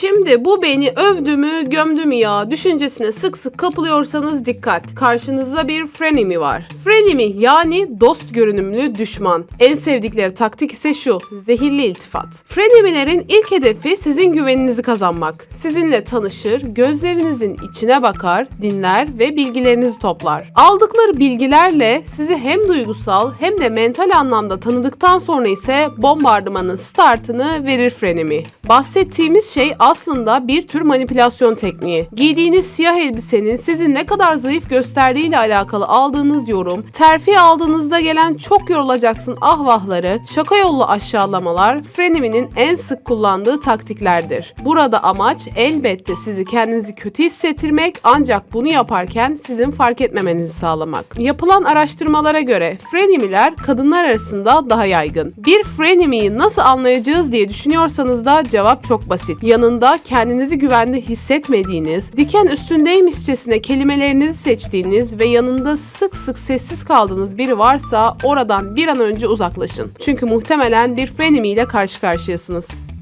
Şimdi bu beni övdü mü gömdü mü ya düşüncesine sık sık kapılıyorsanız dikkat. Karşınızda bir frenemy var. Frenemy yani dost görünümlü düşman. En sevdikleri taktik ise şu zehirli iltifat. Frenemy'lerin ilk hedefi sizin güveninizi kazanmak. Sizinle tanışır, gözlerinizin içine bakar, dinler ve bilgilerinizi toplar. Aldıkları bilgilerle sizi hem duygusal hem de mental anlamda tanıdıktan sonra ise bombardımanın startını verir frenemi. Bahsettiğimiz şey aslında bir tür manipülasyon tekniği. Giydiğiniz siyah elbisenin sizi ne kadar zayıf gösterdiğiyle alakalı aldığınız yorum, terfi aldığınızda gelen çok yorulacaksın ahvahları, şaka yollu aşağılamalar freneminin en sık kullandığı taktiklerdir. Burada amaç elbette sizi kendinizi kötü hissettirmek ancak bunu yaparken sizin fark etmemenizi sağlamak. Yapılan araştırmalara göre frenemiler kadınlar arasında daha yaygın. Bir frenemiyi nasıl anlayacağız diye düşünüyorsanız da cevap çok basit. Yanında kendinizi güvende hissetmediğiniz, diken üstündeymişçesine kelimelerinizi seçtiğiniz ve yanında sık sık sessiz kaldığınız biri varsa oradan bir an önce uzaklaşın. Çünkü muhtemelen bir frenemy ile karşı karşıyasınız.